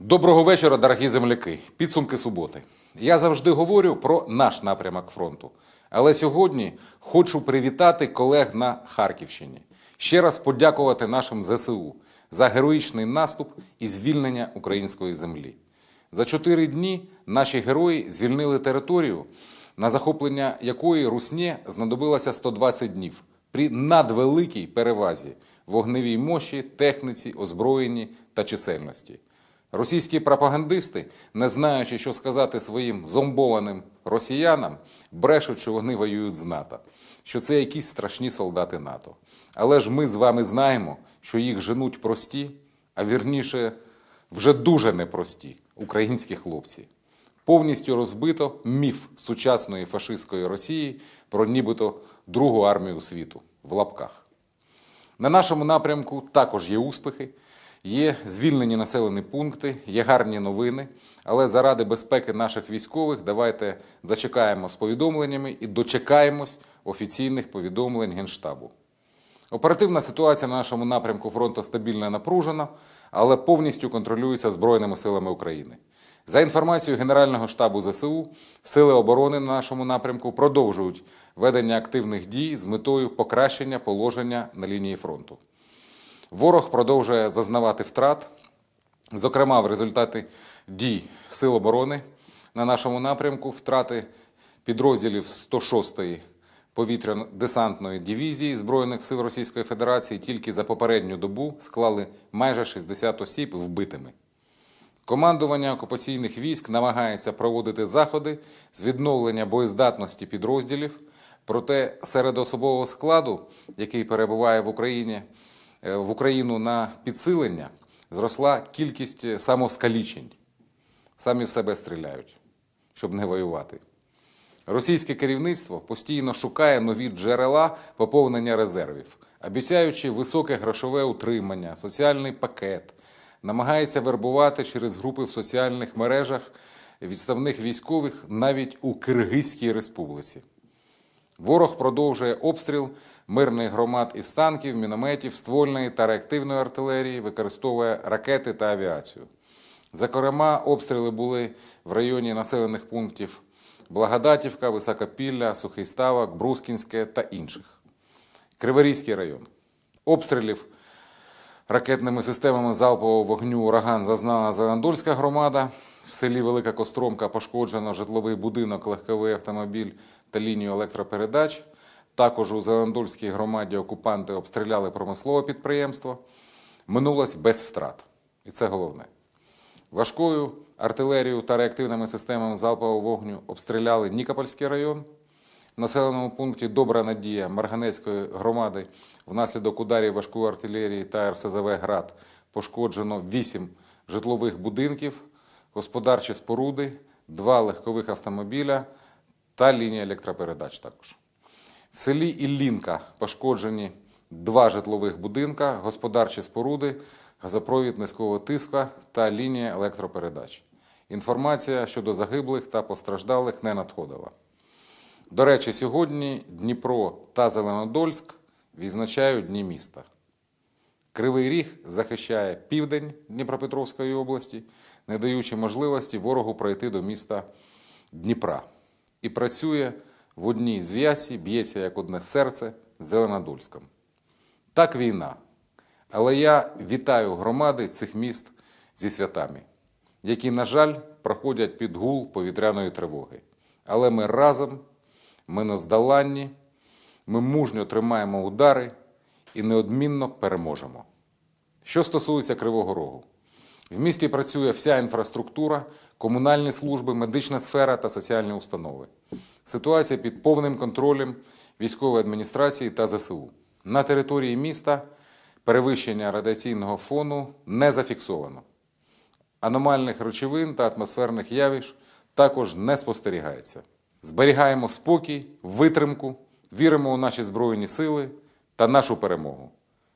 Доброго вечора, дорогі земляки. Підсумки суботи. Я завжди говорю про наш напрямок фронту. Але сьогодні хочу привітати колег на Харківщині. Ще раз подякувати нашим ЗСУ за героїчний наступ і звільнення української землі. За чотири дні наші герої звільнили територію, на захоплення якої Русні знадобилося 120 днів при надвеликій перевазі вогневій мощі, техніці, озброєнні та чисельності. Російські пропагандисти, не знаючи, що сказати своїм зомбованим росіянам, брешуть, що вони воюють з НАТО, що це якісь страшні солдати НАТО. Але ж ми з вами знаємо, що їх женуть прості, а вірніше, вже дуже непрості українські хлопці. Повністю розбито міф сучасної фашистської Росії про нібито другу армію світу в лапках. На нашому напрямку також є успіхи, є звільнені населені пункти, є гарні новини. Але заради безпеки наших військових давайте зачекаємо з повідомленнями і дочекаємось офіційних повідомлень Генштабу. Оперативна ситуація на нашому напрямку фронту стабільна і напружена, але повністю контролюється Збройними силами України. За інформацією Генерального штабу ЗСУ, сили оборони на нашому напрямку продовжують ведення активних дій з метою покращення положення на лінії фронту. Ворог продовжує зазнавати втрат, зокрема в результаті дій Сил оборони на нашому напрямку, втрати підрозділів 106-ї повітряно-десантної дивізії Збройних сил Російської Федерації тільки за попередню добу склали майже 60 осіб вбитими. Командування окупаційних військ намагається проводити заходи з відновлення боєздатності підрозділів, проте серед особового складу, який перебуває в Україні, в Україну на підсилення, зросла кількість самоскалічень. Самі в себе стріляють, щоб не воювати. Російське керівництво постійно шукає нові джерела поповнення резервів, обіцяючи високе грошове утримання, соціальний пакет, намагається вербувати через групи в соціальних мережах відставних військових навіть у Киргизькій республіці. Ворог продовжує обстріл мирних громад із танків, мінометів, ствольної та реактивної артилерії, використовує ракети та авіацію. Зокрема, обстріли були в районі населених пунктів Благодатівка, Високопілля, Сухий Ставок, Брускінське та інших. Криворізький район. Обстрілів ракетними системами залпового вогню ураган зазнала Зеленодольська громада. В селі Велика Костромка пошкоджено житловий будинок, легковий автомобіль та лінію електропередач. Також у Зеленодольській громаді окупанти обстріляли промислове підприємство. Минулось без втрат. І це головне. Важкою артилерією та реактивними системами залпового вогню обстріляли Нікопольський район. В населеному пункті Добра Надія Марганецької громади внаслідок ударів важкої артилерії та РСЗВ «Град» пошкоджено 8 житлових будинків, господарчі споруди, 2 легкових автомобіля та лінія електропередач також. В селі Іллінка пошкоджені два житлових будинка, господарчі споруди, газопровід низького тиска та лінія електропередач. Інформація щодо загиблих та постраждалих не надходила. До речі, сьогодні Дніпро та Зеленодольськ відзначають Дні міста. Кривий Ріг захищає південь Дніпропетровської області, не даючи можливості ворогу пройти до міста Дніпра. І працює в одній зв'язці, б'ється як одне серце з Зеленодольськом. Так війна. Але я вітаю громади цих міст зі святами, які, на жаль, проходять під гул повітряної тривоги. Але ми разом, ми нездоланні, ми мужньо тримаємо удари і неодмінно переможемо. Що стосується Кривого Рогу, в місті працює вся інфраструктура, комунальні служби, медична сфера та соціальні установи. Ситуація під повним контролем військової адміністрації та ЗСУ. На території міста перевищення радіаційного фону не зафіксовано. Аномальних речовин та атмосферних явищ також не спостерігається. Зберігаємо спокій, витримку, віримо у наші Збройні сили та нашу перемогу.